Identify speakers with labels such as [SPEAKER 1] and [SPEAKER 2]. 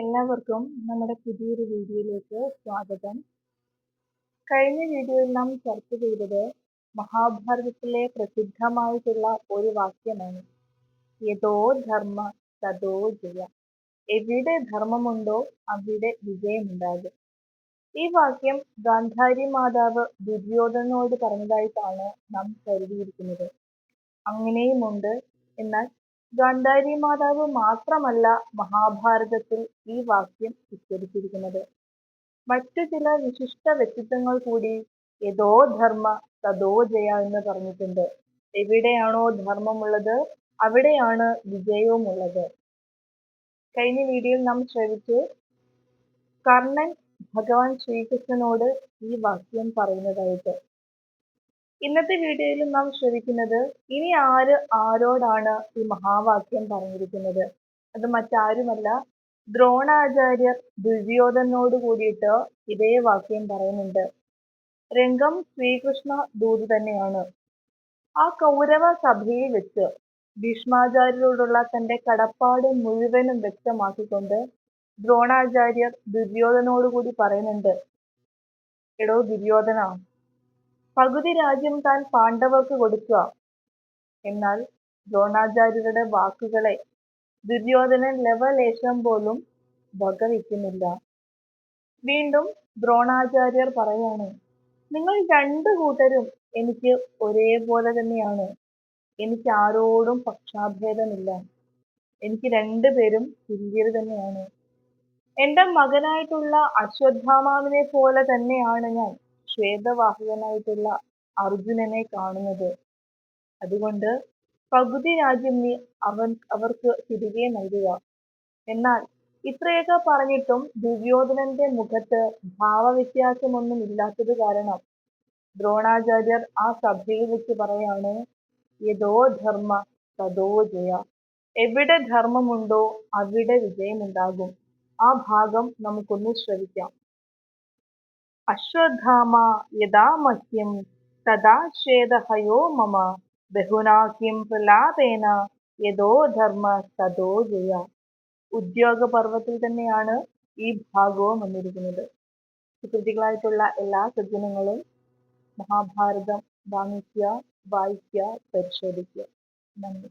[SPEAKER 1] എല്ലാവർക്കും നമ്മുടെ പുതിയൊരു വീഡിയോയിലേക്ക് സ്വാഗതം. കഴിഞ്ഞ വീഡിയോയിൽ നാം ചർച്ച ചെയ്തത് മഹാഭാരതത്തിലെ പ്രസിദ്ധമായിട്ടുള്ള ഒരു വാക്യമാണ്. യഥോ ധർമ്മ തഥോ ജയ. എവിടെ ധർമ്മമുണ്ടോ അവിടെ വിജയമുണ്ടാകും. ഈ വാക്യം ഗാന്ധാരി മാതാവ് ദുര്യോധനോട് പറഞ്ഞതായിട്ടാണ് നാം കരുതിയിരിക്കുന്നത്. അങ്ങനെയുമുണ്ട്. എന്നാൽ ഗാന്ധാരി മാതാവ് മാത്രമല്ല മഹാഭാരതത്തിൽ ഈ വാക്യം ഉച്ചരിച്ചിരിക്കുന്നത്. മറ്റു ചില വിശിഷ്ട വ്യക്തിത്വങ്ങൾ കൂടി യഥോ ധർമ്മ തഥോ ജയ എന്ന് പറഞ്ഞിട്ടുണ്ട്. എവിടെയാണോ ധർമ്മമുള്ളത് അവിടെയാണ് വിജയവുമുള്ളത്. കഴിഞ്ഞ വീഡിയോയിൽ നാം ശ്രവിച്ചു കർണൻ ഭഗവാൻ ശ്രീകൃഷ്ണനോട് ഈ വാക്യം പറയുന്നതായിട്ട്. ഇന്നത്തെ വീഡിയോയിൽ നാം ശ്രദ്ധിക്കുന്നത് ഇനി ആര് ആരോടാണ് ഈ മഹാവാക്യം പറഞ്ഞിരിക്കുന്നത്? അത് മറ്റാരുമല്ല ദ്രോണാചാര്യർ ദുര്യോധനോട് കൂടിയിട്ട് ഇതേ വാക്യം പറയുന്നുണ്ട്. രംഗം ശ്രീകൃഷ്ണ ദൂത് തന്നെയാണ്. ആ കൗരവ സഭയിൽ വെച്ച് ഭീഷ്മാചാര്യരോടുള്ള തന്റെ കടപ്പാട് മുഴുവനും വ്യക്തമാക്കിക്കൊണ്ട് ദ്രോണാചാര്യർ ദുര്യോധനോട് കൂടി പറയുന്നുണ്ട്. എടോ ദുര്യോധന പകുതി രാജ്യം താൻ പാണ്ഡവർക്ക് കൊടുക്കുക. എന്നാൽ ദ്രോണാചാര്യരുടെ വാക്കുകളെ ദുര്യോധനൻ ലവലേശം പോലും വകവയ്ക്കുന്നില്ല വീണ്ടും ദ്രോണാചാര്യർ പറയാണ് നിങ്ങൾ രണ്ടു കൂട്ടരും എനിക്ക് ഒരേപോലെ തന്നെയാണ്. എനിക്ക് ആരോടും പക്ഷാഭേദമില്ല. എനിക്ക് രണ്ടുപേരും തുല്യർ തന്നെയാണ്. എന്റെ മകനായിട്ടുള്ള അശ്വത്ഥാമാവിനെ പോലെ തന്നെയാണ് ഞാൻ. ശ്വേതവാഹകനായിട്ടുള്ള അർജുനനെ കാണുന്നത്. അതുകൊണ്ട് പകുതി രാജ്യം നീ അവൻ അവർക്ക് തിരികെ നൽകുക. എന്നാൽ ഇത്രയൊക്കെ പറഞ്ഞിട്ടും ദുര്യോധനന്റെ മുഖത്ത് ഭാവവ്യത്യാസമൊന്നും ഇല്ലാത്തത് കാരണം ദ്രോണാചാര്യർ ആ സഭയിൽ വെച്ച് പറയാണ് യഥോ ധർമ്മ തഥോ ജയ. എവിടെ ധർമ്മമുണ്ടോ അവിടെ വിജയമുണ്ടാകും. ആ ഭാഗം നമുക്കൊന്ന് ശ്രവിക്കാം. അശ്വത്ഥാമ യഥാ മഹ്യം തഥാ ശ്വേതഹയോ മമ ബഹുനാ കിം പ്രലാപേന യഥോ ധർമ്മ തഥോ ജയ ഉദ്യോഗ പർവത്തിൽ തന്നെയാണ് ഈ ഭാഗവും വന്നിരിക്കുന്നത്. സുഹൃത്തുക്കളായിട്ടുള്ള എല്ലാ സജ്ജനങ്ങളും മഹാഭാരതം വാങ്ങിക്കുക വായിക്കുക പരിശോധിക്കുക. നന്ദി.